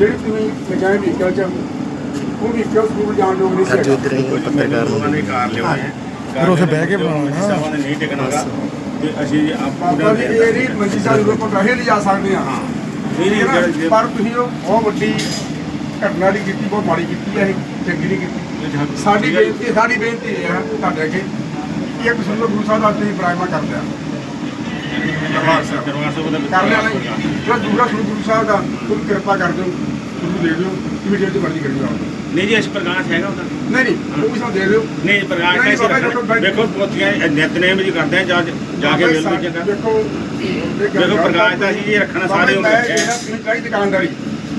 ਜਿਹੜੀ ਤੁਸੀਂ ਲਗਾਏ ਵਹੀਕਲ ਚ ਉਹ ਵਹੀਕਲ ਸਕੂਲ ਜਾਣ ਯੋਗ ਨਹੀਂ ਅੱਜ ਸੀ ਇਧਰ ਹੀ ਪੱਤਰਕਾਰ ਉਹਨਾਂ ਨੂੰ ਨੇ ਕਾਰ ਲਿਆਉਣੇ ਆ ਫਿਰ ਉੱਥੇ ਬਹਿ ਕੇ ਬਣਾਉਣਾ। ਨਾ। ਸਾਹਿਬਾਂ ਨੇ ਨਹੀਂ ਟਿਕਣਾਗਾ ਤੇ ਅਸੀਂ ਜੇ ਆਪਾਂ ਬਾਬਾ ਜੀ ਇਹ ਨਹੀਂ ਮੰਜੀ ਸਾਹਿਬ ਨੂੰ ਆਪਾਂ ਪੈਸੇ ਲਿਜਾ ਸਕਦੇ ਹਾਂ। ਹਾਂ। ਨਹੀਂ ਨਹੀਂ ਠੀਕ ਹੈ ਨਾ? ਜਿਹੜੇ- ਪਰ ਤੁਸੀਂ ਉਹ ਬਹੁਤ ਵੱਡੀ ਘਟਨਾ ਦੀ ਕੀਤੀ ਬਹੁਤ ਮਾੜੀ ਕੀਤੀ ਹੈ ਇਹ ਚੰਗੀ ਨਹੀਂ ਕੀਤੀ। ਸਾਡੀ ਬੇਨਤੀ ਸਾਡੀ ਬੇਨਤੀ ਇਹ ਹੈ ਤੁਹਾਡੇ ਅੱਗੇ ਕਿ ਇੱਕ ਸੁਣੋ ਗੁਰੂ ਸਾਹਿਬ ਦਾ ਤੁਸੀਂ ਪ੍ਰਾਇਮਾ ਕਰਦੇ ਆ ਦਰਬਾਰ ਸਾਹਿਬ ਦਰਬਾਰ ਸਾਹਿਬ ਦਾ ਕਰ ਲਿਆ ਨਹੀਂ ਜਿਹੜਾ ਦੂਰਾ ਸੁਣੋ ਗੁਰੂ ਸਾਹਿਬ ਦਾ ਤੁਸੀਂ ਕਿਰਪਾ ਕਰ ਦਿਓ ਤੁਹਾਨੂੰ ਦੇ ਦਿਓ ਤੇ ਮਰਜ਼ੀ ਕਰੀ ਜਾਓ ਨਹੀਂ ਜੀ ਇਸ ਪ੍ਰਕਾਸ਼ ਹੈਗਾ ਉਹਦਾ। ਨਹੀਂ ਨਹੀਂ ਉਹ ਵੀ ਸਾਨੂੰ ਦੇ ਦਿਓ ਨਹੀਂ ਪ੍ਰਕਾਸ਼ ਨਹੀਂ, ਬਾਬਾ ਜੀ, ਰੱਖਣਾ ਦੇਖੋ, ਪੋਥੀਆਂ ਨਿਤਨੇਮ ਜੀ ਕਰਦੇ ਆ ਜਾ ਜਾ ਕੇ ਮਿਲ ਵੀ ਜਗ੍ਹਾ। ਦੇਖੋ ਦੇਖੋ ਪ੍ਰਕਾਸ਼ ਦਾ ਅਸੀਂ ਜੀ ਰੱਖਣਾ ਸਾਰੇ ਉਮਰ ਤੁਸੀਂ ਕਹੀ ਦੁਕਾਨਦਾਰੀ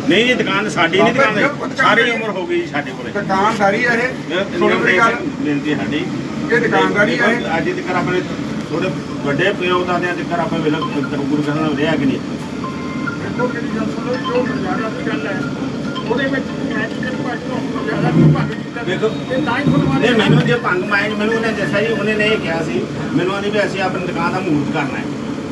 ਨਹੀਂ ਜੀ ਦੁਕਾਨ ਸਾਡੀ ਨਹੀਂ ਜੀ, ਦੁਕਾਨ ਦੁਕਾਨ ਸਾਰੀ ਉਮਰ ਹੋ ਗਈ ਜੀ ਸਾਡੇ ਕੋਲੇ। ਦੁਕਾਨਦਾਰੀ ਹੈ ਇਹ। ਸੁਣੋ ਮੇਰੀ ਗੱਲ। ਬੇਨਤੀ ਹੈ ਸਾਡੀ। ਇਹ ਦੁਕਾਨਦਾਰੀ ਹੈ ਅੱਜ ਤੱਕ ਆਪਣੇ ਥੋੜੇ ਵੱਡੇ ਪਿਓ ਦਾਦਿਆਂ ਤੱਕ ਆਪਾਂ ਵੇਲੇ ਗੁਰੂ ਘਰਾਂ ਨਾਲ ਰਿਹਾ ਕਿ ਨਹੀਂ। ਦੇਖੋ ਕਿਹੜੀ ਗੱਲ ਸੁਣੋ ਜੋ ਮਰਜ਼ਾਦਾ ਦੀ ਗੱਲ ਹੈ ਉਹਦੇ ਵਿੱਚ ਮੈਂ ਕਿਹੜੀ ਪਾਰਟੀ ਨੂੰ ਮਰਜ਼ਾਦਾ ਨੂੰ ਭੰਗ ਕੀਤਾ ਦੇਖੋ। ਇਹ ਤਾਂ ਹੀ ਤੁਹਾਨੂੰ ਨਹੀਂ ਮੈਨੂੰ ਜੇ ਭੰਗ ਮਾਇਆ ਨੀ, ਮੈਨੂੰ ਉਹਨੇ ਦੱਸਿਆ ਜੀ ਉਹਨੇ ਨੇ ਇਹ ਕਿਹਾ ਸੀ। ਮੈਨੂੰ ਆਂਦੀ ਵੀ ਅਸੀਂ ਆਪਣੀ ਦੁਕਾਨ ਦਾ ਮੂਰਤ ਕਰਨਾ ਹੈ।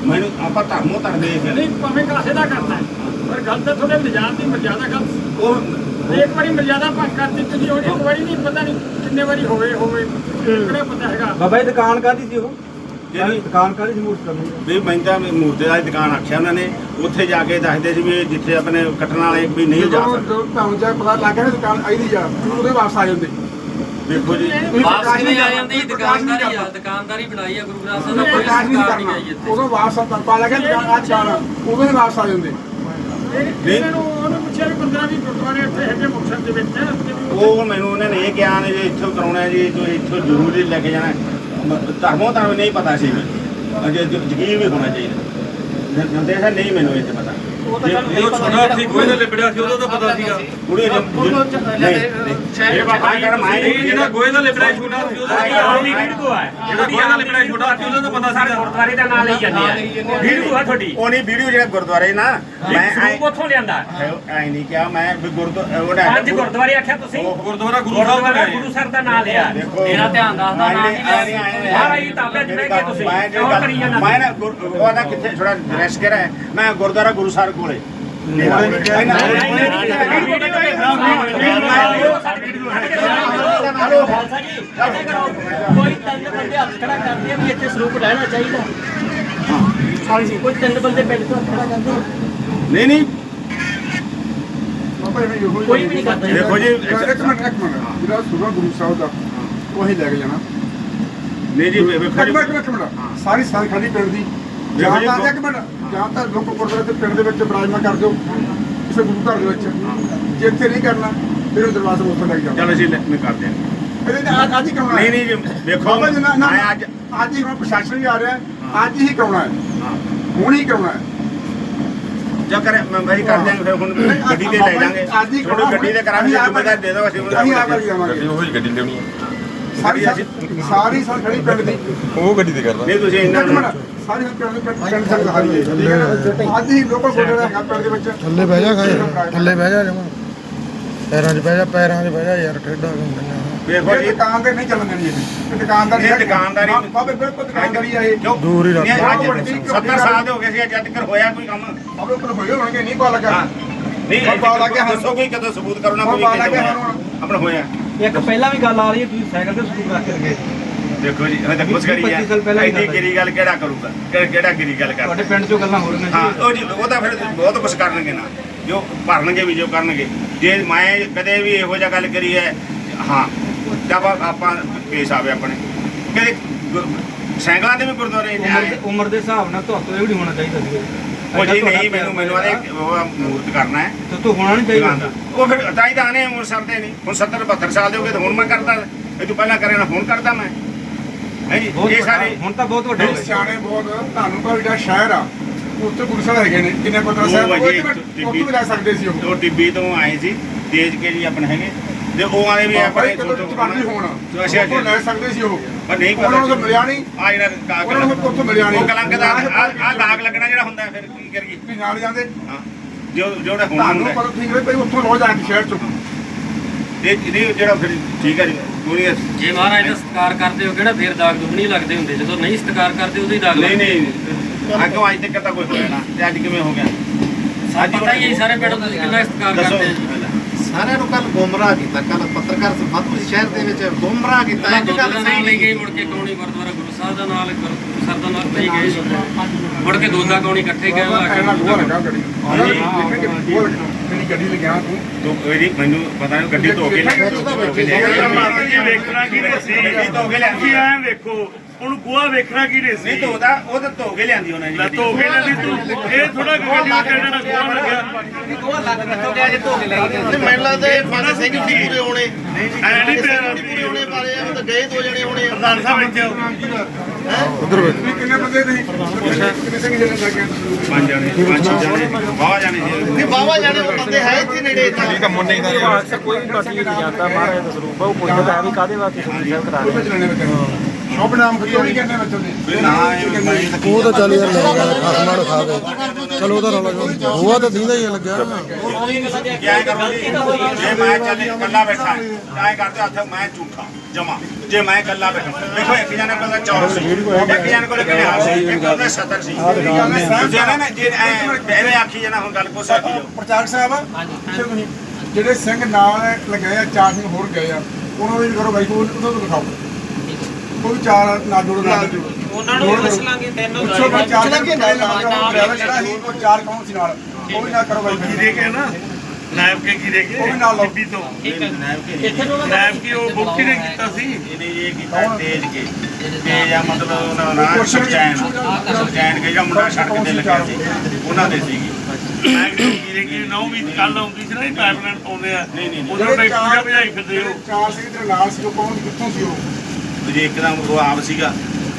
ਮੈਨੂੰ ਆਪਾਂ ਧਰਮੋਂ ਧਰਦੇ ਫਿਰ ਨਹੀਂ ਭਾਵੇਂ ਕਾਸੇ ਦਾ ਕਰਨਾ ਹੈ ਪਰ ਗੱਲ ਤਾਂ ਥੋੜੇ ਲਿਜਾਣ ਦੀ ਮਰਜ਼ਾਦਾ ਗੱਲ। ਉਹ ਇੱਕ ਵਾਰੀ ਮਰਜ਼ਾਦਾ ਭੰਗ ਕਰ ਦਿੱਤੀ ਜੀ ਉਹ ਇੱਕ ਵਾਰੀ ਨਹੀਂ ਪਤਾ ਨਹੀਂ ਕਿੰਨੇ ਵਾਰੀ ਹੋਵੇ ਹੋਵੇ ਕਿਹੜਾ ਪਤਾ ਹੈਗਾ। ਬਾਬਾ ਇਹ ਦੁਕਾਨ ਕਾਦੀ ਸੀ ਉਹ? ਜਿਹੜੀ ਦੁਕਾਨ ਕਾਦੀ ਸੀ ਮੂਰਤ ਕਰਨੀ ਵੀ ਮੈਂ ਤਾਂ ਮੂਰਤੇ ਦਾ ਦੁਕਾਨ ਆਖਿਆ ਉਹਨਾਂ ਨੇ ਉੱਥੇ ਜਾ ਕੇ ਦੱਸਦੇ ਸੀ ਵੀ ਇਹ ਜਿੱਥੇ ਆਪਣੇ ਕੱਟਣ ਵਾਲੇ ਵੀ ਨਹੀਂ ਜਾ ਸਕਦੇ। ਜਦੋਂ ਤੁਹਾਨੂੰ ਜੇ ਪਤਾ ਲੱਗ ਗਿਆ ਨਾ ਦੁਕਾਨ ਆਈ ਨਹੀਂ ਜਾ ਤੁਸੀਂ ਉਹਦੇ ਵਾਪਸ ਆ ਜਾਂਦੇ। ਦੇਖੋ ਜੀ ਤੁਸੀਂ ਵਾਪਸ ਪ੍ਰਕਾਸ਼ ਨਹੀਂ ਆ ਜਾਂਦੀ ਤੁਸੀਂ ਪ੍ਰਕਾਸ਼ ਨਹੀਂ ਦੁਕਾਨਦਾਰੀ ਆ ਕਰਨਾ। ਦੁਕਾਨਦਾਰੀ ਬਣਾਈ ਆ ਗੁਰੂ ਗ੍ਰੰਥ ਸਾਹਿਬ ਦਾ ਕੋਈ ਪ੍ਰਕਾਸ਼ ਨਹੀਂ ਸਰਕਾਰ ਨਹੀਂ ਕਰਨਾ ਆਈ ਇੱਥੇ। ਉਦੋਂ ਵਾਪਸ ਆ ਪਤਾ ਲੱਗਿਆ ਦੁਕਾਨ ਆ ਚਾਣਾ ਉਦੋਂ ਹੀ ਵਾਪਸ ਆ ਜਾਂਦੇ। ਇਹ- ਇਹਨਾਂ ਨੂੰ ਉਹਨੂੰ ਪੁੱਛਿਆ ਵੀ 15 ਵੀ ਗੁਰਦੁਆਰੇ ਇੱਥੇ ਹੈਗੇ ਮੁਕਤਸਰ ਦੇ ਵਿੱਚ ਉਹ ਮੈਨੂੰ ਉਹਨਾਂ ਨੇ ਇਹ ਕਿਹਾ ਨੇ ਜੀ ਇੱਥੋਂ ਕਰਾਉਣਾ ਹੈ ਜੀ ਤੁਸੀਂ ਇੱਥੋਂ ਜ਼ਰੂਰ ਹੀ ਲੈ ਕੇ ਜਾਣਾ। ਹੈ। ਮ- ਧਰਮੋਂ ਧਰਮ ਨਹੀਂ ਪਤਾ ਸੀ ਮੈਨੂੰ। ਅਜੇ ਯਕੀਨ ਵੀ ਹੋਣਾ ਚਾਹੀਦਾ। ਜੰਦੇ ਸਰ ਨਹੀਂ ਮੈਨੂੰ ਇਹ ਪਤਾ। ਉਹ ਤਾਂ ਗੱਲ ਉਹ ਛੋਟਾ ਸੀ ਗੋਹੇ ਦਾ ਲਿਬੜਿਆ ਸੀ ਉਦੋਂ ਤਾਂ ਪਤਾ ਸੀਗਾ। ਕੁੜੀ ਉਹਨੂੰ ਚ- ਲੈ ਦੇ, ਸ਼ਹਿਰ ਇਹ ਬਾਬਾ ਕਰ ਮੈਂ ਇਹ ਜਿਹੜਾ ਗੋਹੇ ਦਾ ਲਿਬੜਿਆ ਛੋਟਾ ਸੀ ਉਹਦਾ ਆਪਣੀ ਵੀਡੀਓ ਆ ਜਿਹੜਾ ਗੋਹੇ ਦਾ ਲਿਬੜਿਆ ਛੋਟਾ ਸੀ ਉਹਦਾ ਤਾਂ ਪਤਾ ਸੀਗਾ ਗੁਰਦੁਆਰੇ ਦਾ ਨਾਂ ਲਈ ਜਾਂਦੇ ਆ। ਵੀਡੀਓ ਆ ਤੁਹਾਡੀ। ਉਹ ਨਹੀਂ ਵੀਡੀਓ ਜਿਹੜਾ ਗੁਰਦੁਆਰੇ ਨਾ ਮੈਂ ਸਰੂਪ ਉੱਥੋਂ ਲਿਆਂਦਾ। ਐ ਨਹੀਂ ਕਿਹਾ ਮੈਂ ਵੀ ਗੁਰਦੁਆਰਾ ਉਹਦਾ ਪੰਜ ਗੁਰਦੁਆਰੇ ਆਖਿਆ ਤੁਸੀਂ? ਉਹ ਗੁਰਦੁਆਰਾ ਗੁਰੂ ਸਾਹਿਬ ਦਾ ਗੁਰਦੁਆਰਾ ਹੈ ਗੁਰੂ ਸਾਹਿਬ ਦਾ ਨਾਂ ਲਿਆ। ਦੇਖੋ ਮੇਰਾ ਧਿਆਨ ਦੱਸਦਾ ਨਾਂ ਨਹੀਂ ਆਏ ਲਿਆ? ਆਏ ਬਾਹਰ ਆਈ ਤਾਬੇ ਚ ਬਹਿ ਕੇ ਤੁਸੀਂ। ਮੈਂ ਕਿਉਂ ਕਰੀ ਜਾਂਦਾ? ਮੈਂ ਨਾ ਗੁਰ- ਉਹ ਨਾ ਕਿੱਥੇ ਥੋੜਾ ਰੈਸਟ ਕਰਾ ਮੈਂ ਗੁਰਦੁਆਰਾ ਗੁਰੂ ਸਾਹਿਬ ਕੋਲੇ ਕੋਈ ਤਿੰਨ ਬੰਦੇ ਹੱਥ ਖੜਾ ਕਰਦੇ ਆ ਵੀ ਇੱਥੇ ਸਰੂਪ ਲੈਣਾ ਚਾਹੀਦਾ ਹਾਂਜੀ ਕੋਈ ਤਿੰਨ ਬੰਦੇ ਪਿੰਡ ਤੋਂ ਹੱਥ ਖੜਾ ਕਰਦੇ ਆ। ਨਹੀਂ ਜੀ ਇਹੋ ਹੀ ਕੋਈ ਵੀ ਨਹੀਂ ਕਰਦਾ ਜੀ। ਦੇਖੋ ਜੀ ਇੱਕ ਮਿੰਟ ਇੱਕ ਮਿੰਟ ਜਿਹੜਾ ਸੁਣਾ ਗੁਰੂ ਸਾਹਿਬ ਦਾ ਉਹ ਹੀ ਲੈ ਕੇ ਜਾਣਾ ਨਹੀਂ ਜੀ ਵੇਖੋ ਇੱਕ ਜੀ ਮਿੰਟ ਇੱਕ ਮਿੰਟ ਸਾਰੀ ਸਾਲ ਖਾਲੀ ਪਿੰਡ ਦੀ ਜੀ, ਤਾਂ ਇੱਕ ਮਿੰਟ ਜਾਂ ਤਾਂ ਲੋਕ ਗੁਰਦੁਆਰੇ ਦੇ ਪਿੰਡ ਦੇ ਵਿੱਚ ਬਰਾਜਮਾ ਕਰ ਦਿਓ ਕਿਸੇ ਗੁਰੂ ਘਰ ਦੇ ਵਿੱਚ। ਜੇ ਇੱਥੇ ਨਹੀਂ ਕਰਨਾ ਫਿਰ ਉਹ ਦਰਵਾਜ਼ਾ ਉੱਥੇ ਲੱਗ ਜਾਓ ਚਲੋ ਅਸੀਂ ਲੈ- ਮੈਂ ਕਰਦੇ। ਹਾਂ ਇਹਦੇ ਤੇ ਅੱਜ- ਅੱਜ ਹੀ ਕਰਾਉਣਾ ਨਹੀਂ ਨਹੀਂ ਜੀ ਵੇਖੋ ਬਾਬਾ ਜੀ ਨਾ ਨਾ ਮੈਂ ਅੱਜ ਅੱਜ ਹੀ ਹੁਣ ਪ੍ਰਸ਼ਾਸਨ ਵੀ ਆ ਰਿਹਾ ਹੈ, ਅੱਜ ਹੀ ਕਰਾਉਣਾ ਹੈ। ਹਾਂ। ਹੁਣ ਹੀ ਕਰਾਉਣਾ ਹੈ। ਜੋ ਕਰੇ ਮੈਂ ਭਾਈ ਕਰ ਦਿਆਂਗੇ ਫਿਰ ਹੁਣ ਗੱਡੀ ਤੇ ਲੈ ਜਾਾਂਗੇ। ਅੱਜ ਹੀ ਤੁਹਾਨੂੰ ਗੱਡੀ ਤੇ ਕਰਾਂਗੇ ਜ਼ਿੰਮੇਦਾਰ ਦੇ ਦਿਓ ਅਸੀਂ ਅਸੀਂ ਆ ਕਰ ਜਾਵਾਂਗੇ। ਉਹੀ ਗੱਡੀ ਲਿਆਉਣੀ ਹੈ। ਸਾਰੀ ਸਾਰੀ ਖੜੀ ਪਿੰਡ ਦੀ। ਉਹ ਗੱਡੀ ਤੇ ਕਰਦਾ। ਨਹੀਂ ਤੁਸੀਂ ਇੰਨਾ ਸਾਰੀ ਪਿੰਡ ਦੀ ਪਿੰਡ ਤੱਕ ਹਾਰੀ ਹੈ? ਅੱਜ ਹੀ ਲੋਕਲ ਗੁਰਦੁਆਰਾ ਹੈਗਾ ਪਿੰਡ ਦੇ ਵਿੱਚ ਥੱਲੇ ਬਹਿ ਜਾ ਖਾਏ ਥੱਲੇ ਬਹਿ ਜਾ ਜਮਾ। ਪੈਰਾਂ 'ਚ ਬਹਿ ਜਾ ਪੈਰਾਂ 'ਚ ਬਹਿ ਜਾ ਯਾਰ ਠੇਡਾ ਇਹ ਜੀ ਦੁਕਾਨ ਤੇ ਨਹੀਂ ਚੱਲਣ ਦੇਣੀ ਇਹ ਦੁਕਾਨਦਾਰ ਇਹ ਦੁਕਾਨਦਾਰੀ- ਬਾਬੇ ਬਿਲਕੁਲ ਦੁਕਾਨਦਾਰੀ ਹੈ ਇਹ। ਜੋ ਦੂਰ ਹੀ ਰੱਖ। ਨਹੀਂ, ਅੱਜ ਬਹੁਤ ਵੱਡੀ 70 ਸਾਲ ਦੇ ਹੋ ਗਏ ਸੀ ਅੱਜ ਤੱਕ ਹੋਇਆ ਕੋਈ ਕੰਮ? ਬਾਬੇ ਕੋਲ ਹੋਏ ਹੋਣਗੇ ਨਹੀਂ ਪਾ ਲੱਗਾ। ਨਹੀਂ ਪਾ ਲੱਗ। ਦੱਸੋ ਕੋਈ ਕਦੋਂ ਸਬੂਤ ਕਰੋ ਨਾ ਹੁਣ ਕੋਈ। ਆਪਣਾ ਹੋਇਆ। ਇੱਕ ਪਹਿਲਾਂ ਵੀ ਗੱਲ ਆ ਰਹੀ ਹੈ ਤੁਸੀਂ ਸਾਈਕਲ ਤੇ ਸਕੂਟਰ ਰੱਖ ਕੇ ਦੇਖੋ ਜੀ ਇਹ ਤਾਂ ਕੁਛ ਕਰੀ ਵੀਹ ਪੱਚੀ ਸਾਲ ਪਹਿਲਾਂ ਗਿਰੀ ਗੱਲ ਕਿਹੜਾ ਕਰੂਗਾ? ਕਿ- ਕਿਹੜਾ ਗਿਰੀ ਗੱਲ ਤੁਹਾਡੇ ਕਰਦਾ ਪਿੰਡ 'ਚੋਂ ਗੱਲਾਂ ਹੋ ਰਹੀਆਂ ਹਾਂ ਉਹ ਜੀ ਉਹ ਤਾਂ ਫਿਰ ਬਹੁਤ ਕੁਛ ਕਰਨਗੇ ਨਾ। ਜੋ ਭਰਨਗੇ ਵੀ ਜੋ ਕਰਨਗੇ। ਜੇ ਮੈਂ ਕਦੇ ਵੀ ਇਹੋ ਜਿਹਾ ਗੱਲ ਕਰੀ ਹੈ ਹਾਂ ਜਦ ਆਪਾਂ ਕੇਸ ਆਵੇ ਆਪਣੇ। ਕਦੇ ਗੁਰ- ਦੇ ਵੀ ਗੁਰਦੁਆਰੇ ਉਮਰ ਦੇ- ਉਮਰ ਦੇ ਹਿਸਾਬ ਨਾਲ ਤੁਹਾਤੋਂ ਇਹ ਵੀ ਨਹੀਂ ਹੋਣਾ ਚਾਹੀਦਾ ਸੀ ਉਹ ਜੀ ਨਹੀਂ ਮੈਨੂੰ ਮੈਨੂੰ ਆਦੇ ਉਹ ਮੂਰਤ ਕਰਨਾ ਹੈ। ਤੇ ਤੂੰ ਹੋਣਾ ਨਹੀਂ ਚਾਹੀਦਾ। ਉਹ ਫਿਰ ਤਾਂ ਹੀ ਤਾਂ ਆਨੇ ਉਮਰ ਸਰਦੇ ਨਹੀਂ। ਹੁਣ 70 72 ਸਾਲ ਦੇ ਹੋ ਗਏ ਤਾਂ ਹੁਣ ਮੈਂ ਕਰਦਾ। ਇਹ ਤੋਂ ਪਹਿਲਾਂ ਕਰਿਆ ਨਾ ਹੁਣ ਕਰਦਾ ਮੈਂ। ਹੈ ਜੀ ਬਹੁਤ ਇਹ ਵੱਡਾ- ਸਾਰੇ ਹੁਣ ਤਾਂ ਬਹੁਤ ਵੱਡੇ ਹੋ ਇਹ ਗਏ ਸਿਆਣੇ ਬਹੁਤ ਤੁਹਾਨੂੰ ਕੋਲ ਜਿਹੜਾ ਸ਼ਹਿਰ ਆ ਉੱਥੇ ਗੁਰੂ ਸਾਹਿਬ ਹੈਗੇ ਨੇ ਕਿੰਨੇ ਪਤਾ ਸਾਹਿਬ ਉਹ ਉਹ ਜੀ ਉੱਥੋਂ ਵੀ ਲੈ ਸਕਦੇ ਸੀ ਉਹ? ਉਹ ਟਿੱਬੀ ਤੋਂ ਆਏ ਸੀ ਤੇਜ ਕੇ ਜੀ ਆਪਣੇ ਹੈਗੇ। ਤੇ ਉਹ ਆਲੇ ਵੀ ਆਪਣੇ ਕਦੋਂ ਛੋਟੇ ਚੜ੍ਹਦੀ ਹੋਣ ਸੋ ਅੱਛਾ ਉੱਥੋਂ ਲੈ ਸਕਦੇ ਸੀ ਉਹ। ਪਰ ਨਹੀਂ ਪਤਾ ਉਹਨਾਂ ਨੂੰ ਤਾਂ ਮਿਲਿਆ ਨਹੀਂ। ਆ ਜਿਹੜਾ ਕਾ- ਉਹਨਾਂ ਨੂੰ ਉੱਥੋਂ ਮਿਲਿਆ ਨਹੀਂ। ਉਹ ਕਲੰਕ ਦਾ ਆ ਦਾਗ ਲੱਗਣਾ ਜਿਹੜਾ ਹੁੰਦਾ ਫਿਰ ਕੀ ਕਰੀਏ? ਵੀ ਨਾਲ ਜਾਂਦੇ। ਹਾਂ। ਜੋ ਜਿਹੜਾ ਹੁਣ ਤੁਹਾਨੂੰ ਹੁੰਦਾ ਪਤਾ ਠੀਕ ਹੈ ਭਈ ਉੱਥੋਂ ਲੋ ਜਾਂਦੇ ਸ਼ਹਿਰ ਚੋਂ। ਇਹ ਇਹ ਜਿਹੜਾ ਫਿਰ ਠੀਕ ਹੈ ਜੀ। ਪੂਰੀ ਜੇ ਮਹਾਰਾਜ ਦਾ ਸਤਿਕਾਰ ਕਰਦੇ ਹੋ ਕਿਹੜਾ ਫੇਰ ਦਾਗ ਦੁਗਣੀ ਲੱਗਦੇ ਹੁੰਦੇ ਜਦੋਂ ਨਹੀਂ ਸਤਿਕਾਰ ਕਰਦੇ ਉਦੋਂ ਹੀ ਦਾਗ ਨਹੀਂ ਨਹੀਂ ਅੱਗੋਂ ਅੱਜ ਤੱਕ ਤਾਂ ਕੋਈ ਹੋਇਆ ਨਾ ਤੇ ਅੱਜ ਕਿਵੇਂ ਹੋ ਗਿਆ ਪਤਾ ਹੀ ਹੈ ਸਾਰੇ ਪਿੰਡ ਤੁਸੀਂ ਕਿੰਨਾ ਸਤਿਕਾਰ ਕਰਦੇ ਆ ਜੀ ਸਾਰਿਆਂ ਨੂੰ ਕੱਲ ਗੁੰਮਰਾਹ ਕੀਤਾ ਕੱਲ ਪੱਤਰਕਾਰ ਮਧੂ ਸ਼ਹਿਰ ਦੇ ਵਿੱਚ ਗੁੰਮਰਾਹ ਕੀਤਾ ਇੱਕ ਗੱਲ ਸਹੀ ਨਹੀਂ ਗਈ ਮੁੜ ਕੇ ਕੌਣੀ ਗੁਰਦੁਆਰਾ ਗੁਰੂ ਸਾਹਿਬ ਦਾ ਨਾਲ ਗੁਰੂ ਸਾਹਿਬ ਦਾ ਨਾਲ ਲਈ ਗਏ ਮੁੜ ਕੇ ਦੋਦਾ ਕੌਣੀ ਇਕੱਠੇ ਗਏ ਗੋਹਾ ਲੱਗਾ ਗੱਡੀ ਲੱਗਾ ਲੱਗਿਆ ਤੂੰ? ਤੂੰ ਇਹਦੀ ਮੈਨੂੰ ਪਤਾ ਨਹੀਂ ਗੱਡੀ ਧੋ ਕੇ ਲੈ ਧੋ ਕੇ ਲੈ ਜੀ ਵੇਖਣਾ ਕਿਹਨੇ ਸੀ ਗੱਡੀ ਧੋ ਕੇ ਲਿਆਂਦੀ ਤੁਸੀਂ ਐਂ ਵੇਖੋ ਹੁਣ ਗੋਆ ਵੇਖਣਾ ਕਿਹਨੇ ਸੀ ਨਹੀਂ ਧੋਦਾ ਉਹ ਤਾਂ ਧੋ ਕੇ ਲਿਆਂਦੀ ਉਹਨਾਂ ਨੇ ਲੈ ਧੋ ਕੇ ਲੈਂਦੀ ਤੂੰ। ਇਹ ਥੋੜਾ ਗੱਡੀ ਨੂੰ ਕਹਿਣਾ ਨਾ ਗੋਆ ਲੱਗਿਆ। ਮੈਨੂੰ ਲੱਗਦਾ ਇਹ ਫਾਣਾ ਸਿੰਘ ਵੀ ਪੂਰੇ ਹੋਣੇ। ਐ ਨਹੀਂ ਪੂਰੇ ਹੋਣੇ ਵਾਲੇ ਆ ਉਹ ਤਾਂ ਗਏ ਦੋ ਜਣੇ ਹੋਣੇ ਆ। ਪ੍ਰਧਾਨ ਸਾਹਿਬ ਇੱਥੇ। ਉਧਰ ਵੇਖ ਤੁਸੀਂ ਕਿੰਨੇ ਬੰਦੇ ਤੁਸੀਂ? ਕਿੰਨੇ ਸਿੰਘ ਜਿਹੜੇ ਲੱਗੇ? ਪੰਜ ਜਾਣੇ ਪੰਜ ਛੇ ਜਾਣੇ। ਬਾਹਰ ਜਾਣੇ ਸੀ ਨਹੀਂ ਬਾਵਾ ਜਾਣੇ ਉਹ ਬੰਦੇ ਹੈ ਇੱਥੇ ਨੇੜੇ ਇੱਥੇ। ਕੋਈ ਪਾਰਟੀ ਨਹੀਂ ਜਾਂਦਾ ਮਹਾਰਾਜ ਦਾ ਸਰੂਪ ਉਹ ਪੁੱਛਦਾ ਹੈ ਵੀ ਕਾਦੇ ਵਾਸਤੇ ਸਰੂਪ ਸਾਹਿਬ ਕਰਾ ਵਿੱਚ ਸ਼ੌਪ ਨਾਮ ਨਹੀਂ ਕਹਿੰਦੇ ਬੱਚੋਂ ਦੇ ਨਾ ਇਹ ਮੈਂ ਤਾਂ ਉਹ ਤਾਂ ਚੱਲ ਯਾਰ ਲੈ ਗਿਆ ਖਸਮਾਂ ਨੂੰ ਖਾ ਗਏ ਚਲੋ ਉਹਦਾ ਰੌਲਾ ਕਿਉਂ ਹੋਆ ਤਾਂ ਦੀਂਦਾ ਹੀ ਆ ਲੱਗਿਆ ਕਿਆ ਕਰੋ ਜੀ ਜੇ ਮੈਂ ਚੱਲ ਇਕੱਲਾ ਬੈਠਾ ਐਂ ਕਰਦੇ ਹੱਥ ਮੈਂ ਝੂਠਾ ਜਮਾ। ਜੇ ਮੈਂ ਇਕੱਲਾ ਬੈਠਾ ਦੇਖੋ ਇੱਕ ਜਣੇ ਕੋਲ ਚੌਰ ਸੀ ਇੱਕ ਜਣੇ ਕੋਲ ਕਿਹੜਾ ਸੀ ਇੱਕ ਕੋਲ ਸਤਰ ਸੀ। ਤੁਸੀਂ ਨਾ ਨਾ ਜੇ ਐਂ ਪਹਿਲੇ ਆਖੀ ਜਣਾ ਹੁਣ ਗੱਲ ਕੋ ਸਾਥੀ ਪ੍ਰਚਾਰਕ ਸਾਹਿਬ ਹਾਂਜੀ। ਜਿਹੜੇ ਸਿੰਘ ਨਾਲ ਲਗਾਏ ਆ ਚਾਰ ਸਿੰਘ ਹੋਰ ਗਏ ਆ ਉਹਨਾਂ ਦੀ ਵੀ ਕਰੋ ਬਾਈ ਕੋਲ ਉਹਨਾਂ ਨੂੰ ਦਿਖਾਓ। ਵੀ ਚਾਰ ਨਾਲ ਜੋੜੋ ਨਾਲ ਜੋੜੋ। ਉਹਨਾਂ ਨੂੰ ਪੁੱਛ ਲਾਂਗੇ ਤੈਨੂੰ ਪੁੱਛੋ ਮੈਂ ਚਾਰ ਸਿੰਘ ਨਾਲ ਨਾਲ ਡਰਾਈਵਰ ਜਿਹੜਾ ਸੀ ਉਹ ਚਾਰ ਕੌਣ ਸੀ ਨਾਲ? ਉਹ ਵੀ ਨਾਲ ਕਰੋ ਬਾਈ। ਕੀ ਦੇ ਕੇ ਨਾ? ਨਾਇਬ ਕੇ ਕੀ ਦੇ ਕੇ ਉਹ ਵੀ ਨਾਲ। ਬੀਬੀ ਤੋਂ। ਨੂੰ ਦਾ ਨਾਇਬ ਕੀ ਉਹ ਬੁੱਕੀ ਨੇ ਕੀਤਾ ਸੀ? ਇਹਨੇ ਇਹ ਕੀਤਾ ਤੇਜ ਕੇ। ਤੇਜ ਆ ਮਤਲਬ ਉਹਨਾਂ ਦਾ ਨਾਂ ਸੁਖਚੈਨ। ਸੁਖਚੈਨ ਕੇ ਜਿਹੜਾ ਮੁੰਡਾ ਸੜਕ ਤੇ ਲੱਗਿਆ ਸੀ। ਉਹਨਾਂ ਦੇ ਸੀਗੀ। ਮੈਂ ਕਿਹਾ ਕੀ ਦੇ ਕੇ ਨਾ ਵੀ ਕੱਲ ਆਉਂਦੀ ਸੀ ਨਾ ਇਹ ਪਾਈਪਲਾਈਨ ਪਾਉਂਦੇ ਆ। ਨਹੀਂ, ਨਹੀਂ, ਨਹੀਂ। ਉਹਨਾਂ ਨੇ ਪੂਜਾ ਭਜਾਈ ਫਿਰਦੇ ਹੋ ਚਾਰ ਸਿੰਘ ਤੇਰੇ ਨਾਲ ਸੀ ਉਹ ਕੌਣ ਕਿੱਥੋਂ ਸੀ ਉਹ? ਜੇ ਇੱਕਦਮ ਉਹ ਆਪ ਸੀਗਾ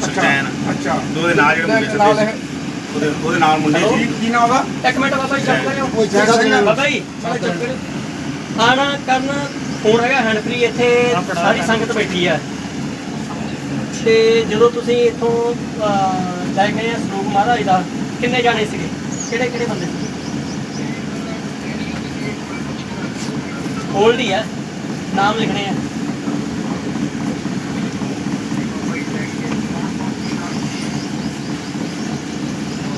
ਸੁਖਚੈਨ। ਅੱਛਾ। ਤੇ ਉਹਦੇ ਨਾਲ ਜਿਹੜੇ ਮੁੰਡੇ ਸੀ। ਉਹਦੇ ਉਹਦੇ ਨਾਲ ਮੁੰਡੇ ਸੀ। ਕੀ ਨਾਮ ਉਹਦਾ ਇੱਕ ਮਿੰਟ ਬਾਬਾ ਜੀ ਚੱਪ ਕਰਿਓ ਜੈਸਾ ਸਿੰਘ। ਬਾਬਾ ਜੀ ਸਾਡਾ ਚੱਪ ਕਰਿਓ ਆਣਾ ਕਰਨ ਫੋਨ ਹੈਗਾ? ਹੈਂਡਫ੍ਰੀ ਇੱਥੇ ਸਾਰੀ ਸੰਗਤ ਬੈਠੀ ਆ। ਤੇ ਜਦੋਂ ਤੁਸੀਂ ਇੱਥੋਂ ਅਹ, ਲੈ ਗਏ ਆ ਸਰੂਪ ਮਹਾਰਾਜ ਦਾ ਕਿੰਨੇ ਜਾਣੇ ਸੀਗੇ? ਕਿਹੜੇ ਕਿਹੜੇ ਬੰਦੇ ਸੀ? ਹੋਲਡ ਹੀ ਆ। ਨਾਮ ਲਿਖਣੇ ਆ।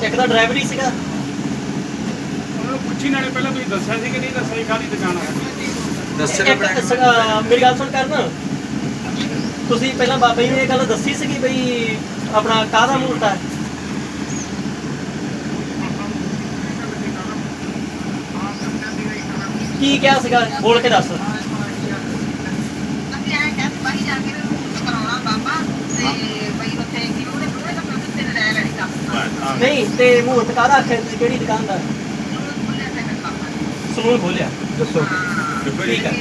ਇੱਕ ਤਾਂ ਡਰਾਈਵਰ ਹੀ ਸੀਗਾ। ਉਹਨਾਂ ਨੂੰ ਪੁੱਛੀ ਨਾਲੇ ਪਹਿਲਾਂ ਤੁਸੀਂ ਦੱਸਿਆ ਸੀ ਕਿ ਨਹੀਂ ਦੱਸਿਆ ਸੀ ਕਾਹਦੀ ਦੁਕਾਨ ਆ? ਇੱਕ ਸ- ਅਹ ਮੇਰੀ ਗੱਲ ਸੁਣ ਕਰਨ। ਤੁਸੀਂ ਪਹਿਲਾਂ ਬਾਬਾ ਜੀ ਨੇ ਇਹ ਗੱਲ ਦੱਸੀ ਸੀਗੀ ਬਈ ਆਪਣਾ ਕਾਹਦਾ ਮੂਰਤ ਹੈ? ਕੀ ਕਿਹਾ ਸੀਗਾ? ਬੋਲ ਕੇ ਦੱਸ। ਅਸੀਂ ਐਂ ਕਹਿੰਦੇ ਬਾਈ ਜਾ ਕੇ ਕਰਾਉਣਾ ਬਾਬਾ ਤੇ ਬਈ ਉੱਥੇ ਕਿ ਉਹਨੇ ਪੂਰੇ ਦਾ ਪ੍ਰੋਸੈਸ ਤੇ ਲੈ ਲੈਣੀ ਕੰਮ ਨਹੀਂ ਤੇ ਮੂਰਤ ਕਾਹਦਾ ਆਖਿਆ ਤੁਸੀਂ ਕਿਹੜੀ ਦੁਕਾਨ ਦਾ? ਸਲੂਨ ਖੋਲਿਆ। ਠੀਕ ਹੈ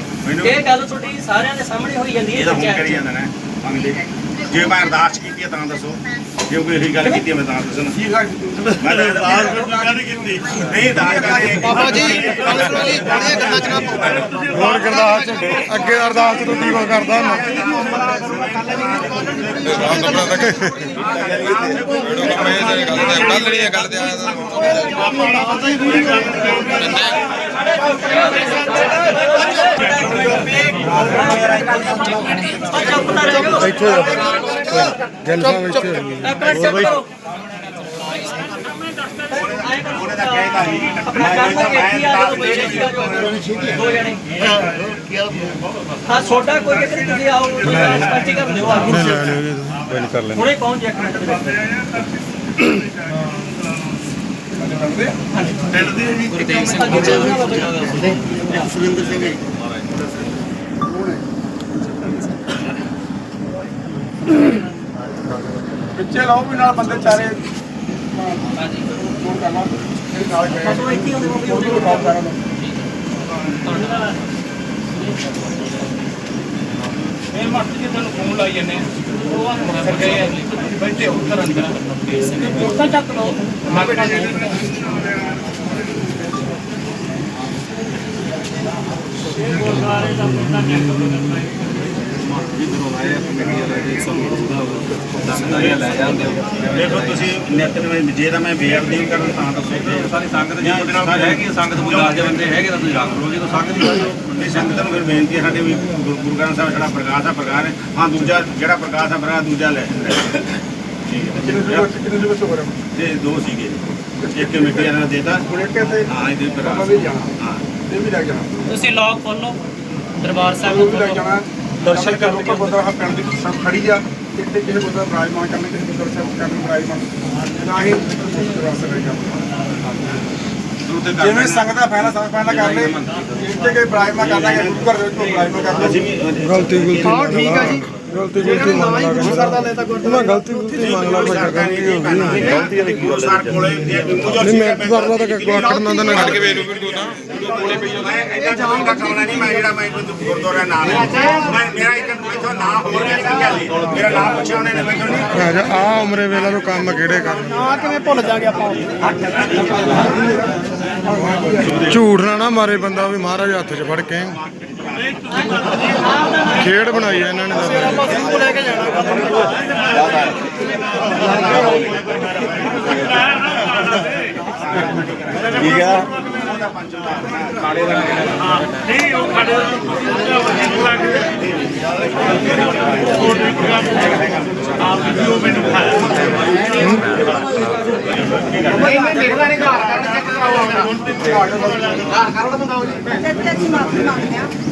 ਇਹ ਗੱਲ ਤੁਹਾਡੀ ਸਾਰਿਆਂ ਦੇ ਸਾਹਮਣੇ ਹੋਈ ਜਾਂਦੀ ਇਹ ਹੈ ਤਾਂ ਹੁਣ ਕਰੀ ਪੰਚਾਇਤ 'ਚ। ਜਾਂਦਾ ਨਾ। ਮੰਗਦੇ। ਜੇ ਮੈਂ ਅਰਦਾਸ ਕੀਤੀ ਹੈ ਤਾਂ ਦੱਸੋ। ਜੇ ਕੋਈ ਇਹੀ ਗੱਲ ਕੀਤੀ ਹੈ ਮੈਂ ਤਾਂ ਦੱਸੋ ਨਾ ਕੀ ਲੱਗ ਮੈਂ ਤਾਂ ਅਰਦਾਸ ਕਾਹਦੀ ਕੀਤੀ? ਨਹੀਂ ਅਰਦਾਸ ਕਰਦੇ ਬਾਬਾ ਜੀ ਗੱਲ ਜੀ ਬੜੀਆਂ ਗੱਲਾਂ ਚ ਨਾ ਪਾਓ। ਹੋਰ ਅਰਦਾਸ ਚ ਅੱਗੇ ਅਰਦਾਸ ਤੋਂ ਕੀ ਕੁਛ ਕਰਦਾ ਨਾ। ਪੂਰੀ ਗੱਲ ਆ ਚੁੱਪ ਨਾ ਰਹਿ ਜਾਓ ਇੱਥੇ ਗੱਲ ਕਰੋ ਉਹਨੇ ਤਾਂ ਕਹਿਤਾ ਸੀ ਆਪਣਾ ਕੰਮ ਬਈ ਹਾਂ ਛੋਟਾ ਕੋਈ ਕਿਤੇ ਤੁਸੀਂ ਆਓ ਸਪਸ਼ਟੀ ਕਰ ਦਿਓ ਆਓ ਨਹੀਂ ਕਰ ਲੈਂਦੇ ਹੁਣੇ ਪਹੁੰਚ ਜਾ ਇੱਕ ਮਿੰਟ ਦੇ ਵਿੱਚ ਪਿੰਡ ਦੀ ਜੀ ਸੁਰਿੰਦਰ ਸਿੰਘ ਜੀ ਪਿੱਛੇ ਲਾਓ ਵੀ ਨਾਲ ਬੰਦੇ ਚਾਰੇ। ਫੋਨ ਕਰ ਲਾ ਇਹ ਨਾਲ ਗਏ ਬਸ ਉਹ ਇੱਥੇ ਉਹਦੇ ਕੋਲ ਕੰਮ ਕਰਾਂ ਇਹ ਮਾਸਟਰ ਜੀ ਤੁਹਾਨੂੰ ਫੋਨ ਲਾਈ ਜਾਂਦੇ ਆ। ਉਹ ਆ ਗਏ ਆ। ਬੈਠੇ ਘਰ ਅੰਦਰ। ਚੱਕ ਲਓ। ਦੇਖੋ ਤੁਸੀਂ ਨਿਤ ਨੂੰ ਜੇ ਤਾਂ ਮੈਂ ਬੇਅਦਬੀ ਕਰਨ ਤਾਂ ਦੱਸੋ ਤੇ ਸਾਰੀ ਸੰਗਤ ਜੀ ਤੁਹਾਡੇ ਨਾਲ ਹੈਗੀ ਸੰਗਤ ਕੋਈ 10 ਬੰਦੇ ਹੈਗੇ ਤਾਂ ਤੁਸੀਂ ਰੱਖ ਲਓ ਜੀ ਤਾਂ ਸੰਗਤ ਨਹੀਂ ਸੰਗਤ ਨੂੰ ਫਿਰ ਬੇਨਤੀ ਹੈ ਸਾਡੇ ਵੀ ਗੁਰੂ ਗੁਰੂ ਗ੍ਰੰਥ ਸਾਹਿਬ ਸਾਡਾ ਪ੍ਰਕਾਸ਼ ਆ ਪ੍ਰਕਾਸ਼ ਹੈ ਹਾਂ ਦੂਜਾ ਜਿਹੜਾ ਪ੍ਰਕਾਸ਼ ਆ ਪ੍ਰਕਾਸ਼ ਦੂਜਾ ਲੈ ਲੈ ਤੇ ਦੋ ਸੀਗੇ ਇੱਕ ਕਮੇਟੀ ਵਾਲਿਆਂ ਨੇ ਦੇਤਾ। ਹੁਣ ਇੱਕ ਤੇ ਹਾਂ ਇਹਦੇ ਪਰ ਆਪਾਂ ਵੀ ਜਾਣਾ। ਹਾਂ। ਇਹ ਵੀ ਲੈ ਕੇ ਜਾਣਾ। ਤੁਸੀਂ ਲੌਕ ਖੋਲੋ ਦਰਬਾਰ ਸਾਹਿਬ ਉਹ ਨੂੰ ਵੀ ਲੈ ਕੇ ਖੋਲੋ ਜਾਣਾ। ਦਰਸ਼ਨ ਕਰ ਲੋਕਾਂ ਬੰਦਾ ਪਿੰਡ ਦੀ ਸਭ ਖੜੀ ਆ ਕਿਤੇ ਕਿਸੇ ਬੰਦਾ ਬਰਾਜਮਾਨ ਕਰਨੇ ਕਿਸੇ ਬੰਦਾ ਸਾਹਿਬ ਕਰਨ ਬਰਾਜਮਾਨ। ਨਾ ਹੀ ਰਸ ਰਹੇਗਾ ਜਿਵੇਂ ਸੰਗਤ ਦਾ ਫੈਸਲਾ ਸੰਗਤ ਫੈਸਲਾ ਕਰ ਲੈ। ਜਿੱਥੇ ਕੋਈ ਬਰਾਜਮਾਨ ਕਰਨਾ ਹੈ ਗੁਰੂ ਘਰ ਦੇ ਵਿੱਚ ਬਰਾਜਮਾਨ ਕਰ ਅਸੀਂ ਲਓ ਵੀ ਗਲਤੀ ਗੁਲਤੀ ਹਾਂ ਠੀਕ ਆ ਜੀ। ਗਲਤੀ ਗੁਲਤੀ ਮੰਨ ਲਾ ਦਾ ਤਾਂ ਗੁਰਦੁਆਰਾ ਗਲਤੀ ਗੁਲਤੀ ਮੰਨ ਲਾ ਭਾਈ ਗਲਤੀ ਹੋ ਗਈ ਗਲਤੀ ਵਾਲੀ ਕੋਲੇ ਜੇ ਮੁਝੇ ਨਹੀਂ ਮੈਂ ਤਾਂ ਕਰਦਾ ਤਾਂ ਕੋਈ ਆਖੜ ਨਾ ਨਾ ਕੇ ਵੇਖ ਮੈਂ ਇਦਾਂ ਜਾਣ ਦਾ ਕੰਮ ਨਹੀਂ ਮੈਂ ਜਿਹੜਾ ਮੈਂ ਗੁਰਦੁਆਰਾ ਨਾਮ ਹੈ। ਮੈਂ ਮੇਰਾ ਇੱਕ ਮੈਥੋਂ ਨਾਂ ਹੋਰ ਨਹੀਂ ਕੀ ਗੱਲ ਹੈ। ਮੇਰਾ ਨਾਮ ਪੁੱਛਿਆ ਉਹਨੇ ਨੇ ਮੈਨੂੰ ਨਹੀਂ। ਆ ਉਮਰੇ ਵੇਲਾ ਨੂੰ ਕੰਮ ਕਿਹੜੇ ਕਰ ਆ ਕਿਵੇਂ ਭੁੱਲ ਜਾਗੇ ਆਪਾਂ? ਝੂਠ ਨਾ ਨਾ ਮਾਰੇ ਬੰਦਾ ਵੀ ਮਹਾਰਾਜ ਹੱਥ 'ਚ ਫੜ ਕੇ। ਖੇਡ ਬਣਾਈ ਆ ਇਹਨਾਂ ਨੇ ਤਾਂ ਲੈ ਕੇ ਜਾਣਾ ਨਹੀਂ ਉਹ ਆਪ ਮੈਨੂੰ ਖਾਇਆ ਹਾਂ ਕੋਈ ਗੱਲ ਨਹੀਂ ਕਰ ਦਿਓ। ਹੋ ਗਿਆ ਮੈਂ ਉਹ ਜਾ। ਕਰ ਦਿਓ ਮੈਂ ਆਧਾਰ ਕਾਰਡ ਲਿਆਓ ਆਧਾਰ ਕਾਰਡ ਜੀ ਜੋ ਠੀਕ ਹੈ। ਜੀ ਨਹੀਂ ਠੀਕ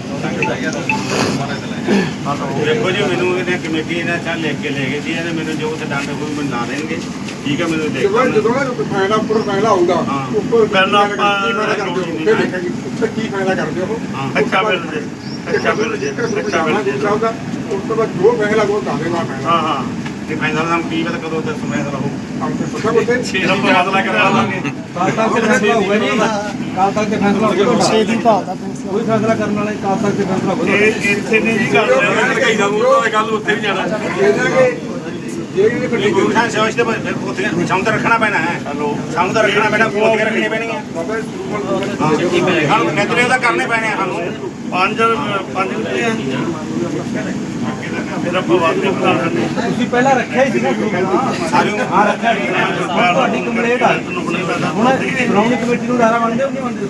ਦੇਖੋ ਜੀ ਮੈਨੂੰ ਇਹਨੇ ਕਮੇਟੀ ਨੇ ਚੱਲ ਲਿਖ ਕੇ ਲੈ ਗਏ ਸੀ ਇਹਨੇ ਮੈਨੂੰ ਜੋ ਉੱਥੇ ਡੰਡ ਕੋਈ ਮੈਨੂੰ ਲਾ ਦੇਣਗੇ। ਠੀਕ ਹੈ ਮੈਨੂੰ ਦੇਖ ਜਦੋਂ ਜਦੋਂ ਨਾ ਫਾਇਦਾ ਉੱਪਰ ਫਾਇਦਾ ਆਊਗਾ। ਉੱਪਰ ਪਹਿਲਾਂ ਕੀ ਫਾਇਦਾ ਕਰਦੇ ਹੋ? ਫਿਰ ਦੇਖਾਂਗੇ ਉੱਪਰ ਕੀ ਫਾਇਦਾ ਕਰਦੇ ਹੋ। ਅੱਛਾ ਮਿਲ ਜੇ ਅੱਛਾ ਮਿਲ ਜੇ ਅੱਛਾ ਮਿਲ ਜੇ। ਉਸ ਤੋਂ ਬਾਅਦ ਜੋ ਫਾਇਦਾ ਉਹ ਕਾਹਦੇ ਨਾਲ ਫਾਇਦਾ। ਹਾਂ ਹਾਂ। ਤੇ ਫਾਈਨਲ ਨਾਮ ਕੀ ਪਤਾ ਕਦੋਂ ਤੱਕ ਸਮੇਂ ਦਾ ਰਹੂ। ਆਪ ਤੇ ਪਤਾ ਕੋਤੇ ਛੇ ਦਾ ਫੈਸਲਾ ਕਰਾ ਲਾਂਗੇ। ਕਾਲ ਤੱਕ ਤੇ ਫੈਸਲਾ ਹੋਊਗਾ ਜੀ। ਕਾਲ ਤੱਕ ਤੇ ਫੈਸਲਾ ਹੋਊਗਾ ਛੇ ਦੀ ਦਾ ਫੈਸਲਾ। ਕੋਈ ਫੈਸਲਾ ਕਰਨ ਵਾਲੇ ਕਾਲ ਤੱਕ ਤੇ ਫੈਸਲਾ ਹੋਊਗਾ ਇਹ ਇੱਥੇ ਨਹੀਂ ਜੀ ਗੱਲ ਕਹੀ ਦਾ ਮੂੰਹ ਗੱਲ ਉੱਥੇ ਵੀ ਜਾਣਾ। ਇਹਦਾ ਕਿ ਜੇ ਇਹਨੇ ਫਿਰ ਗੁਰੂ ਸਾਹਿਬ ਸੋਚ ਤੇ ਫਿਰ ਉੱਥੇ ਸਾਹਮਣੇ ਤਾਂ ਰੱਖਣਾ ਪੈਣਾ ਹੈ। ਰੱਖਣਾ ਪੈਣਾ ਉੱਥੇ ਰੱਖਣੀ ਪੈਣੀ ਹੈ। ਬਾਬਾ ਸਰੂਪਲ ਹਾਂ ਸਾਨੂੰ ਨਜ਼ਰੇ ਤਾਂ ਕਰਨੇ ਪੈਣੇ ਆ ਸਾਨੂੰ। ਪੰਜ ਪੰਜ ਬਣਾ ਤੁਸੀਂ ਪਹਿਲਾਂ ਰੱਖਿਆ ਹੀ ਸੀ ਨਾ ਗਰੁੱਪ ਸਾਰੀ ਉਮਰ ਹਾਂ ਰੱਖਿਆ ਸੀ। ਹੁਣ ਤੁਹਾਡੀ ਕੰਪਲੇਂਟ ਆ। ਹੁਣ ਸ਼੍ਰੋਮਣੀ ਕਮੇਟੀ ਨੂੰ ਡਾਰਾ ਮੰਨਦੇ ਹੋ ਕਿ ਨਹੀਂ ਮੰਨਦੇ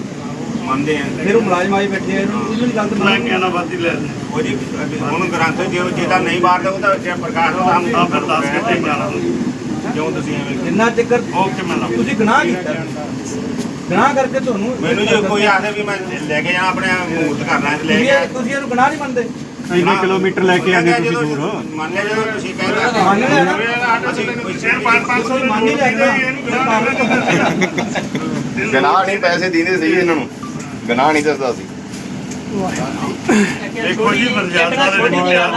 ਮੰਨਦੇ ਆ। ਫਿਰ ਉਹ ਮੁਲਾਜ਼ਮ ਆਏ ਬੈਠੇ ਆ ਇਹਨੂੰ ਇਹਨੂੰ ਨਹੀਂ ਗਲਤ ਮੈਂ ਮੰਨਦੇ ਕਹਿਣਾ ਬਾਤੀ ਲੈ ਲੈ ਉਹਦੀ ਹੁਣ ਗ੍ਰੰਥ ਜੇ ਜਿਹਦਾ ਨਹੀਂ ਬਾਹਰ ਉਹ ਤਾਂ ਜੇ ਪ੍ਰਕਾਸ਼ ਨੂੰ ਹਮ ਆ ਫਿਰ 10 ਘੰਟੇ ਜਾਣਾ ਕਿਉਂ ਤੁਸੀਂ ਐਵੇਂ ਜਿੰਨਾ ਚੱਕਰ ਓਕੇ ਮੈਂ ਲਾ ਤੁਸੀਂ ਗੁਨਾਹ ਕੀਤਾ। ਗੁਨਾਹ ਕਰਕੇ ਤੁਹਾਨੂੰ ਮੈਨੂੰ ਜੇ ਕੋਈ ਆਖਦੇ ਵੀ ਮੈਂ ਲੈ ਕੇ ਜਾਣਾ ਆਪਣੇ ਮੂਰਤ ਕਰਨਾ ਤੇ ਲੈ ਤੁਸੀਂ ਕੇ ਤੁਸੀਂ ਇਹਨੂੰ ਗੁਨਾਹ ਨਹੀਂ ਮੰਨਦੇ? ਇੰਨੇ ਕਿਲੋਮੀਟਰ ਲੈ ਕੇ ਆਗੇ ਤੁਸੀਂ ਦੂਰ? ਮੰਨ ਲਿਆ ਜਦੋਂ ਤੁਸੀਂ ਕਹਿੰਦੇ ਮੰਨ ਲਿਆ। ਅਸੀਂ ਕੋਈ ਪੰਜ ਪੰਜ ਸੌ ਮੰਨ ਹੀ ਲੈਣਾ ਗਨਾਹ ਨਹੀਂ ਪੈਸੇ ਦੀਨੇ ਸਹੀ ਇਹਨਾਂ ਨੂੰ। ਗਨਾਹ ਨਹੀਂ ਦੱਸਦਾ ਸੀ। ਦੇਖੋ ਜੀ ਮਰਜ਼ਾਦਾ ਦੇ ਨਹੀਂ ਪਿਆ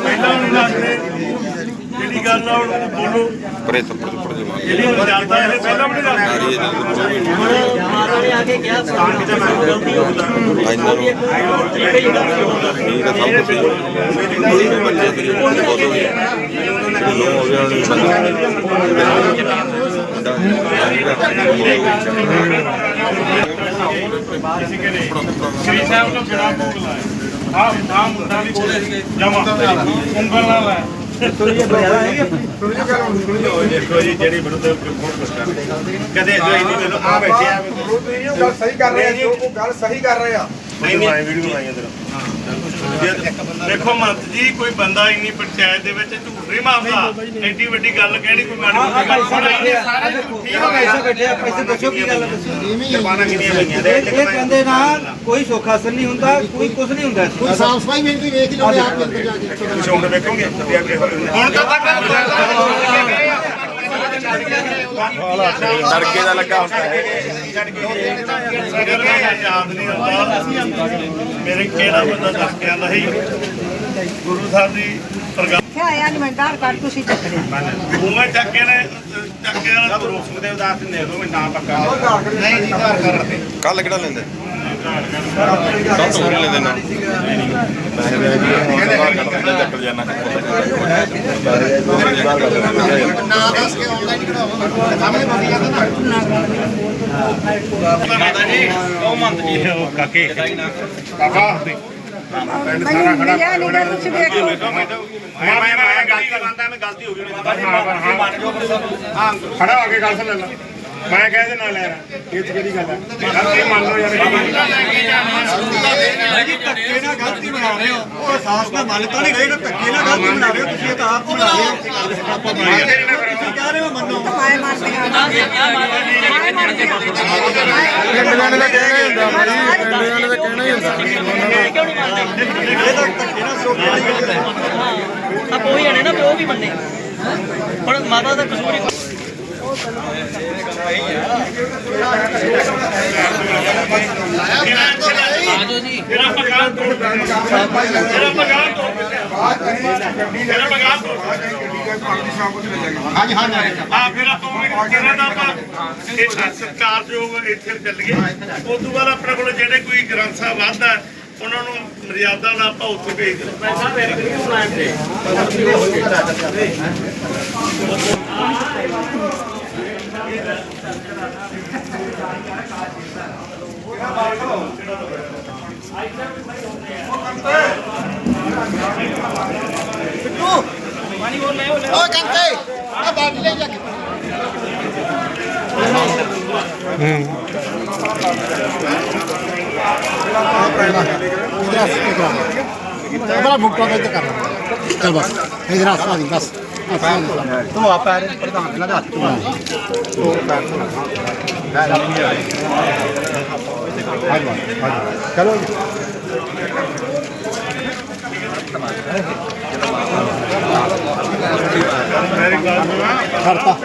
ਪਹਿਲਾਂ ਨਹੀਂ ਲੱਗਦੇ। ਜਿਹੜੀ ਗੱਲ ਆ ਉਹ ਬੋਲੋ। ਪਰੇ ਥੱਪੜ ਥੱਪੜ ਜੇ ਮਾਰ। ਜਿਹੜੀ ਮਰਜ਼ਾਦਾ ਇਹ ਪਹਿਲਾਂ ਵੀ ਨਹੀਂ ਲੱਗਦੀ ਜਮਾਤ ਨੇ ਆ ਕੇ ਕਿਹਾ ਸਥਾਨ ਕਿਤੇ ਮੈਂ ਗਲਤੀ ਹੋ ਗਈ। ਇਹਨਾਂ ਨੂੰ ਠੀਕ ਹੈ ਜੀ ਗਲਤੀ ਹੋ ਗਈ ਠੀਕ ਹੈ ਸਭ ਕੁਝ ਬੱਚੇ ਤੇਰੀ ਬਹੁਤ ਹੋ ਗਈ ਨੂੰ ਹੋ ਗਿਆ ਉਹਨੂੰ ਸ੍ਰੀ ਸਾਹਿਬ ਨੂੰ ਬਿਨਾ ਭੋਗ ਲਾਇਆ। ਆਹ ਆਹ ਮੁੰਡਾ ਵੀ ਬੋਲੇ ਜਮਾ। ਉਂਗਲ ਨਾਲ ਲਾਇਆ। ਦੇਖੋ ਜੀ ਜਿਹੜੀ ਵਿਰੁੱਧ ਬਹੁਤ ਕੁਛ ਕਰਦੇ ਕਦੇ ਜੋ ਇੰਨੀ ਮੈਨੂੰ ਆ ਬੈਠੇ ਆ ਤੁਸੀਂ ਉਹ ਗੱਲ ਸਹੀ ਕਰ ਰਹੇ ਆ। ਉਹ ਗੱਲ ਸਹੀ ਕਰ ਰਹੇ ਆ ਨਹੀਂ ਨਹੀਂ ਵੀਡੀਓ ਬਣਾਈ ਅੰਦਰ ਦੇਖੋ ਮੰਤ ਜੀ ਕੋਈ ਬੰਦਾ ਇੰਨੀ ਪੰਚਾਇਤ ਦੇ ਵਿੱਚ ਝੂਠ ਨਹੀਂ ਮਾਰਦਾ। ਐਡੀ ਵੱਡੀ ਗੱਲ ਕਹਿਣੀ ਕੋਈ ਮਾੜੀ ਮੋਟੀ ਗੱਲ ਹੈ। ਠੀਕ ਹੋ ਪੈਸੇ ਬੈਠੇ ਆ ਪੈਸੇ ਦੱਸੋ ਕੀ ਗੱਲ ਦੱਸੋ। ਇਹ ਕਹਿੰਦੇ ਨਾ ਕੋਈ ਸੁੱਖ ਹਾਸਲ ਨਹੀਂ ਹੁੰਦਾ ਕੋਈ ਕੁਝ ਨਹੀਂ ਹੁੰਦਾ। ਕੋਈ ਸਾਫ਼ ਸਫ਼ਾਈ ਮੇਰੀ ਤੁਸੀਂ ਵੇਖ ਲਓਗੇ ਆਪ ਅੰਦਰ ਜਾ ਕੇ। ਹੁਣ ਤਾਂ ਤੱਕ ਤੜਕੇ ਦਾ ਲੱਗਾ ਹੁੰਦਾ ਯਾਦ ਨਹੀਂ ਆਉਂਦਾ ਮੇਰੇ ਕਿਹੜਾ ਬੰਦਾ ਦੱਸ ਕੇ ਆਂਦਾ ਸੀ ਗੁਰੂ ਸਾਹਿਬ ਦੀ ਪ੍ਰਗਟ ਆਇਆ ਨਹੀਂ ਮੈਂ ਕਾਰ ਕੱਟ ਤੁਸੀਂ ਚੱਕ ਲਿਆ। ਉਵੇਂ ਚੱਕ ਨੇ ਚੱਕ ਕੇ ਨਾ। ਸਭ ਰੋਕ ਦੇ ਉਦਾਸ ਦੇ ਦੋ ਮੈਂ ਨਾਮ ਪੱਕਾ। ਨਹੀਂ ਜੀ ਘਰ ਕਰ ਕੱਲ ਕਿਹੜਾ ਲੈਂਦੇ? ਸਭ ਤੋਂ ਲੈਂਦੇ ਨਾ ਪੈਸੇ ਦੇ ਜੀ ਹੁਣ ਬਾਹਰ ਕੱਢ ਚੱਕਰ ਜਾਣਾ ਨਾ ਦੱਸ ਕੇ ਆਨਲਾਈਨ ਕਢਾਵਾਂਗੇ ਸਾਹਮਣੇ ਬੰਦੀ ਜਾਂਦਾ ਨਾ ਮਾਤਾ ਜੀ ਉਹ ਮੰਤ ਜੀ ਉਹ ਕਾਕੇ ਕਾਕਾ ਮੈਨੂੰ ਮਿਲਿਆ ਨਹੀਂ ਗਾ ਤੁਸੀਂ ਦੇਖੋ ਮੈਂ ਮੈਂ ਮੈਂ ਗਲਤੀ ਮੰਨਦਾ ਮੈਂ ਗਲਤੀ ਹੋ ਗਈ ਹਾਂ ਖੜਾ ਹੋ ਕੇ ਗੱਲ ਸੁਣ ਲੈ ਮੈਂ ਕਹਿ ਦੇ ਨਾਲ ਲੈ ਇਹ ਚ ਕਿਹੜੀ ਗੱਲ ਹੈ ਗਲਤੀ ਮੰਨ ਲਓ ਯਾਰ ਜੀ ਧੱਕੇ ਨਾਲ ਗਲਤੀ ਬਣਾ ਰਹੇ ਹੋ। ਉਹ ਅਹਿਸਾਸ ਨਾਲ ਮੰਨ ਤਾਂ ਨਹੀਂ ਨਾ ਧੱਕੇ ਨਾਲ ਗਲਤੀ ਬਣਾ ਰਹੇ ਹੋ ਤੁਸੀਂ ਇਹ ਤਾਂ ਆਪ ਬਣਾ ਰਹੇ ਹੋ। ਤੁਸੀਂ ਕਹਿ ਰਹੇ ਹੋ। ਮੰਨੋ ਮਾਰਦੇ ਆ ਮਾਏ ਮਾਰਦੇ ਆ ਪਿੰਡ ਜਾਣੇ ਦਾ ਕਹਿਣਾ ਹੀ ਹੁੰਦਾ ਭਾਈ ਪਿੰਡ ਜਾਣੇ ਦਾ ਕਹਿਣਾ ਹੀ ਹੁੰਦਾ ਇਹ ਤਾਂ ਧੱਕੇ ਨਾਲ ਸੋਚਣ ਵਾਲੀ ਗੱਲ ਹੈ। ਆ ਕੋਈ ਜਾਣੇ ਨਾ ਵੀ ਉਹ ਵੀ ਮੰਨੇ। ਹੁਣ ਮਾਤਾ ਦਾ ਕਸੂਰ ਹੀ ਮੇਰਾ ਪਗਾਰ ਤੋੜ ਮੇਰਾ ਪਗਾਰ ਤੋੜ ਮੇਰਾ ਪਗਾਰ ਤੋੜ ਹਾਂਜੀ ਹਾਂ ਆ ਫਿਰ ਆਪਾਂ ਉਹ ਦਾ ਆਪਾਂ ਇਹ ਸਰਕਾਰ ਜੋ ਇੱਥੇ ਚੱਲ ਉਸ ਤੋਂ ਬਾਅਦ ਆਪਣੇ ਕੋਲ ਜਿਹੜੇ ਕੋਈ ਗ੍ਰੰਥ ਸਾਹਿਬ ਵਾਧਾ ਉਹਨਾਂ ਨੂੰ ਮਰਿਆਦਾ ਨਾਲ ਆਪਾਂ ਉੱਥੇ ਭੇਜ ਦਿੰਦੇ ਮੈਂ ਸਾਹਿਬ ਇੱਕ ਪਲਾਨ ਤੇ ਓਏ ਕੰਤੇ ਆ ਬਾਟ ਲੈ ਜਾ ਕੇ ਹੂੰ। ਆ ਪ੍ਰੈਣਾ 50 ਗ੍ਰਾਮ ਬੜਾ ਮੁੱਕਾ ਤੇ ਕਰ ਚਲ ਬਸ ਇਧਰ ਆ ਸਾਡੀ ਬਸ ਤੂੰ ਆਪਾ ਪ੍ਰਧਾਨ ਨਾਲ ਹੱਥ ਚੁਣਾ ਤੂੰ ਪੈਰ ਚਲੋ ਕਰਤਾ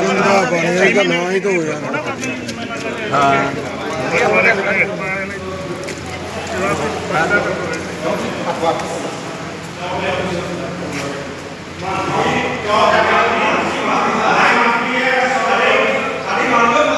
ਜਿੰਦਾ ਬਣਿਆ ਤਾਂ ਨਾ ਹੀ ਤੋਂ Ma noi, cosa abbiamo fatto? Abbiamo fatto la prima, abbiamo fatto la prima, abbiamo fatto la prima,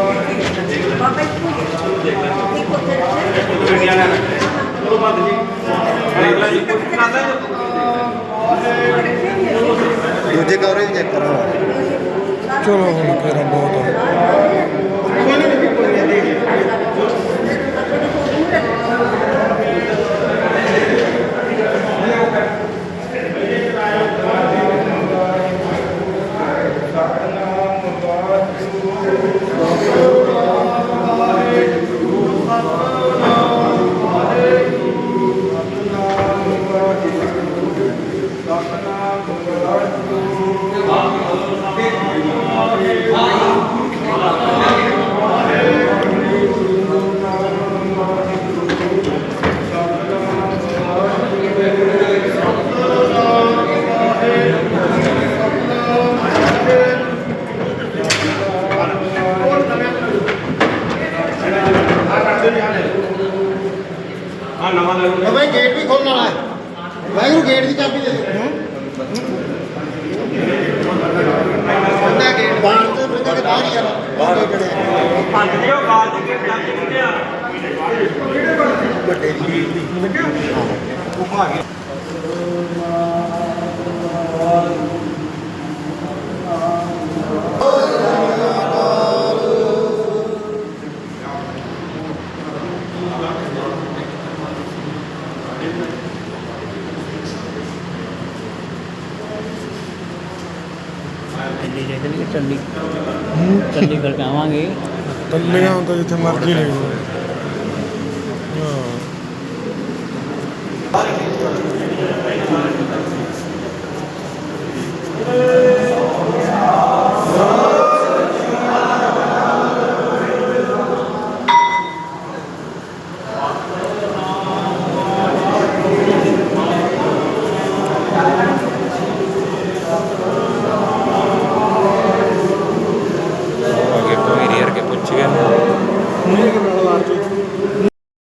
ਬਾਬਾ ਇੱਥੇ ਹੀ ਇੱਕ ਉੱਥੇ ਚੁਣਿਆ ਨਾ ਰੱਖੇ ਚਲੋ ਬੰਦ ਜੀ ਅਗਲਾ ਜੀ ਕੋਈ ਖਾਦਾ ਦੂਜੇ ਕਵਰੇ ਵੀ ਚੈੱਕ ਕਰੋ ਚਲੋ ਹੁਣ ਫੇਰ ਬਹੁਤ ਦਿੱਲੀ ਜੇ ਚੱਲੀਏ ਚੱਲੀ ਚੱਲੀ ਫਿਰ ਕਾਵਾਂਗੇ ਚੱਲੀਆਂ ਹੁਣ ਤਾਂ ਜਿੱਥੇ ਮਰਜ਼ੀ ਲੈ ਜਾਓ। ਹਾਂ।